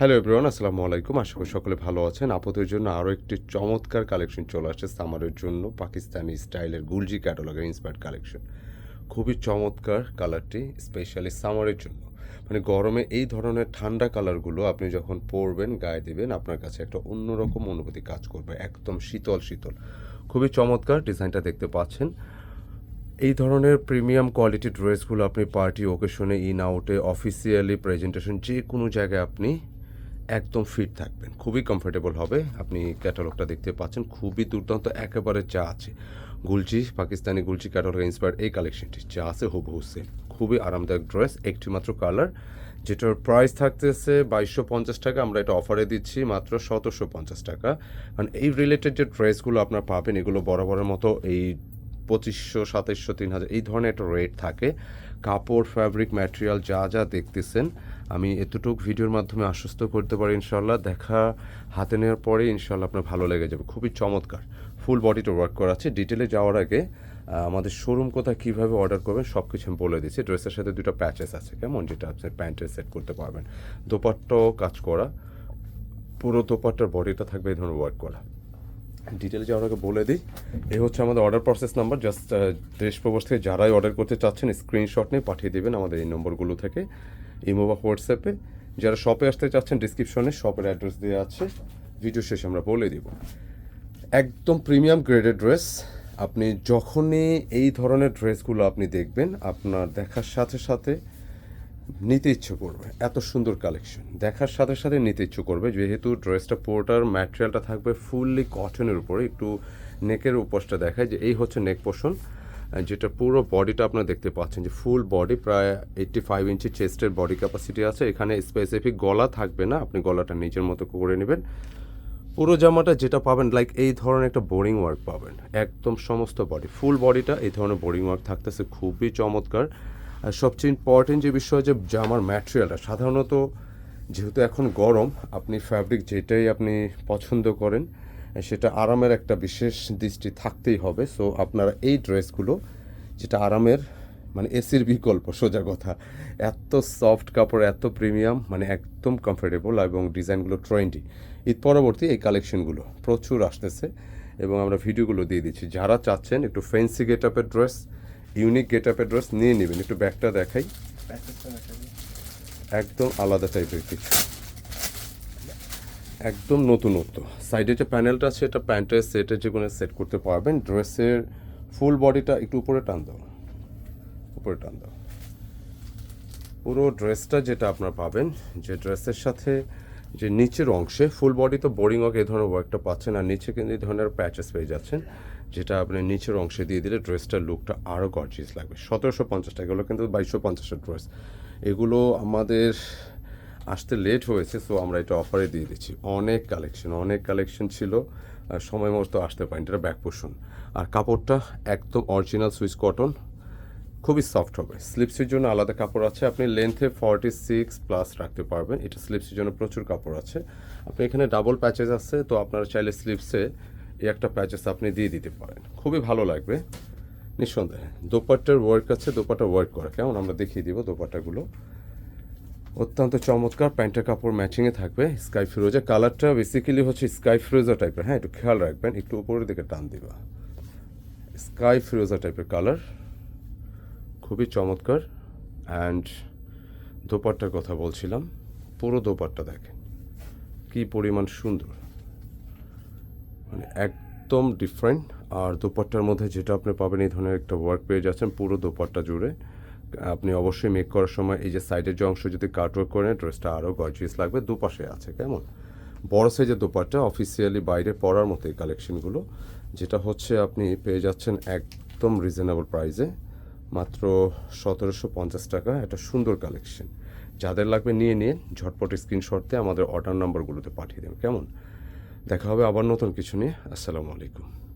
Hello everyone আসসালামু আলাইকুম আশা করি সকলে ভালো আছেন। আপদের জন্য আরও একটি চমৎকার কালেকশন চলে আসছে সামারের জন্য পাকিস্তানি স্টাইলের গুলজি ক্যাটালগের ইন্সপায়ার্ড কালেকশন খুবই চমৎকার কালারটি স্পেশালি সামারের জন্য। মানে গরমে এই ধরনের ঠান্ডা কালারগুলো আপনি যখন পরবেন, গায়ে দেবেন, আপনার কাছে একটা অন্যরকম অনুভূতি কাজ করবে। একদম শীতল শীতল। খুবই চমৎকার ডিজাইনটা দেখতে পাচ্ছেন। এই ধরনের প্রিমিয়াম কোয়ালিটি ড্রেসগুলো আপনি পার্টি ওকেশনে ইন আউটে অফিসিয়ালি প্রেজেন্টেশন যে কোনো জায়গায় আপনি একদম ফিট থাকবেন। খুবই কমফোর্টেবল হবে। আপনি ক্যাটালগটা দেখতে পাচ্ছেন, খুবই দুর্দান্ত, একেবারে যা আছে। গুলজি পাকিস্তানি গুলজি ক্যাটালগ ইন্সপায়ার এই কালেকশনটি যা আছে হুবহু সেম খুবই আরামদায়ক ড্রেস একটি মাত্র কালার যেটার প্রাইস থাকতেছে বাইশশো পঞ্চাশ টাকা। আমরা এটা অফারে দিচ্ছি মাত্র সতেরোশো পঞ্চাশ টাকা। কারণ এই রিলেটেড যে ড্রেসগুলো আপনার পাবেন, এগুলো বরাবরের মতো এই পঁচিশশো, সাতাইশশো তিন হাজার এই ধরনের একটা রেট থাকে। কাপড় ফ্যাব্রিক ম্যাটেরিয়াল যা যা দেখতেছেন আমি এতটুকু ভিডিওর মাধ্যমে আশ্বস্ত করতে পারি ইনশাল্লাহ দেখা হাতে নেওয়ার পরে ইনশাল্লাহ আপনার ভালো লেগে যাবে। খুবই চমৎকার। ফুল বডিটা ওয়ার্ক করা আছে। ডিটেলে যাওয়ার আগে আমাদের শোরুম কোথায় কীভাবে অর্ডার করবেন সব কিছু আমি বলে দিচ্ছি। ড্রেসের সাথে দুটো প্যাচেস আছে, কেমন? যেটা আপনি প্যান্টের সেট করতে পারবেন। দোপাট্টাও কাজ করা। পুরো দোপাট্টার বডিটা থাকবে এই ধরনের ওয়ার্ক করা। ডিটেলে যাওয়ার আগে বলে দিই এই হচ্ছে আমাদের অর্ডার প্রসেস নাম্বার জাস্ট দেশ প্রবাস থেকে যারাই অর্ডার করতে চাচ্ছেন স্ক্রিনশট নিয়ে পাঠিয়ে দেবেন আমাদের এই নম্বরগুলো থেকে, ইমো বা হোয়াটসঅ্যাপে যারা শপে আসতে চাচ্ছেন ডিসক্রিপশনে শপের অ্যাড্রেস দেওয়া আছে ভিডিও শেষে আমরা বলে দিব। একদম প্রিমিয়াম গ্রেডেড ড্রেস আপনি যখনই এই ধরনের ড্রেসগুলো আপনি দেখবেন, আপনার দেখার সাথে সাথে নিতে ইচ্ছে করবে। এত সুন্দর কালেকশন দেখার সাথে সাথে নিতে ইচ্ছে করবে। যেহেতু ড্রেসটা পুরোটার ম্যাটেরিয়ালটা থাকবে ফুললি কটনের উপরে, একটু নেকের উপসটা দেখায় যে এই হচ্ছে নেক পোর্শন যেটা পুরো বডিটা আপনারা দেখতে পাচ্ছেন যে ফুল বডি প্রায় এইট্টি ফাইভ ইঞ্চি চেস্টের বডি ক্যাপাসিটি আছে। এখানে স্পেসিফিক গলা থাকবে না, আপনি গলাটা নিজের মতো করে নেবেন। পুরো জামাটা যেটা পাবেন লাইক এই ধরনের একটা বোরিং ওয়ার্ক পাবেন। একদম সমস্ত বডি ফুল বডিটা এই ধরনের বোরিং ওয়ার্ক থাকতেছে। খুবই চমৎকার। আর সবচেয়ে ইম্পর্টেন্ট যে বিষয় যে জামার ম্যাটেরিয়ালটা সাধারণত যেহেতু এখন গরম, আপনি ফ্যাব্রিক যেটাই আপনি পছন্দ করেন, সেটা আরামের একটা বিশেষ দৃষ্টি থাকতেই হবে। সো আপনারা এই ড্রেসগুলো যেটা আরামের মানে এসির বিকল্প, সোজা কথা, এত সফট কাপড়, এত প্রিমিয়াম মানে একদম কমফোর্টেবল এবং ডিজাইনগুলো ট্রেন্ডি ঈদ পরবর্তী এই কালেকশনগুলো প্রচুর আসতেছে এবং আমরা ভিডিওগুলো দিয়ে দিচ্ছি। যারা চাচ্ছেন একটু ফেন্সি গেট আপের ড্রেস ইউনিক গেট আপের ড্রেস নিয়ে নেবেন। একটু ব্যাগটা দেখাই। একদম আলাদা টাইপের কিছু। একদম নতুনত্ব। সাইডে যে প্যানেলটা আছে এটা প্যান্টের সেটের যে কোনো সেট করতে পারবেন। ড্রেসের ফুল বডিটা একটু উপরে টান দাও। উপরে টান দাও। পুরো ড্রেসটা যেটা আপনার পাবেন যে ড্রেসের সাথে যে নিচের অংশে ফুল বডি তো বোরিং ওয়ার্ক এই ধরনের ওয়ার্কটা পাচ্ছেন আর নিচে কিন্তু এই ধরনের প্যাচেস পেয়ে যাচ্ছেন, যেটা আপনি নিচের অংশে দিয়ে দিলে ড্রেসটার লুকটা আরও গর্জিয়াস লাগবে। সতেরোশো পঞ্চাশ টাকা, এগুলো কিন্তু বাইশশো পঞ্চাশের ড্রেস এগুলো আমাদের আসতে লেট হয়েছে সো আমরা এটা অফারে দিয়ে দিচ্ছি। অনেক কালেকশন অনেক কালেকশন ছিল সময় মতো আসতে পারেন, এটা ব্যাক পোর্শন আর কাপড়টা একদম অরিজিনাল সুইচ কটন খুবই সফট হবে। স্লিপসের জন্য আলাদা কাপড় আছে, আপনি লেন্থে ফর্টি সিক্স প্লাস রাখতে পারবেন। এটা স্লিপসের জন্য প্রচুর কাপড় আছে। আপনি এখানে ডাবল প্যাচেস আছে, তো আপনারা চাইলে স্লিপসে এই একটা প্যাচেস আপনি দিয়ে দিতে পারেন। খুবই ভালো লাগবে। নিঃসন্দেহে, দোপাট্টার ওয়ার্ক আছে, দোপাট্টা ওয়ার্ক করা। কেমন? আমরা দেখিয়ে দিব দোপাট্টাগুলো। অত্যন্ত চমৎকার, প্যান্টের কাপড় ম্যাচিংয়ে থাকবে স্কাই ফিরোজা কালারটা বেসিক্যালি হচ্ছে স্কাই ফিরোজা টাইপের হ্যাঁ একটু খেয়াল রাখবেন, একটু উপরের দিকে টান দিবা। স্কাই ফিরোজা টাইপের কালার খুবই চমৎকার অ্যান্ড দোপাট্টার কথা বলছিলাম। পুরো দোপাট্টা দেখেন। কি পরিমাণ সুন্দর। মানে একদম ডিফারেন্ট আর দোপাট্টার মধ্যে যেটা আপনি পাবেন এই ধরনের একটা ওয়ার্ক পেয়ে যাচ্ছেন পুরো দোপাট্টা জুড়ে। আপনি অবশ্যই মেক করার সময় এই যে সাইডের যে অংশ যদি কাট ওয়ার্ক করেন ড্রেসটা আরও গর্জিয়াস লাগবে। দুপাশে আছে, কেমন? বড় সাইজের দোপাট্টা অফিসিয়ালি বাইরে পরার মতো এই কালেকশনগুলো যেটা হচ্ছে আপনি পেয়ে যাচ্ছেন একদম রিজনেবল প্রাইসে মাত্র সতেরোশো পঞ্চাশ টাকা, একটা সুন্দর কালেকশন যাদের লাগবে নিয়ে নিয়ে ঝটপট স্ক্রিনশটতে আমাদের অর্ডার নাম্বারগুলোতে পাঠিয়ে দেবেন। কেমন? দেখা হবে আবার নতুন কিছু নিয়ে। আসসালামু আলাইকুম।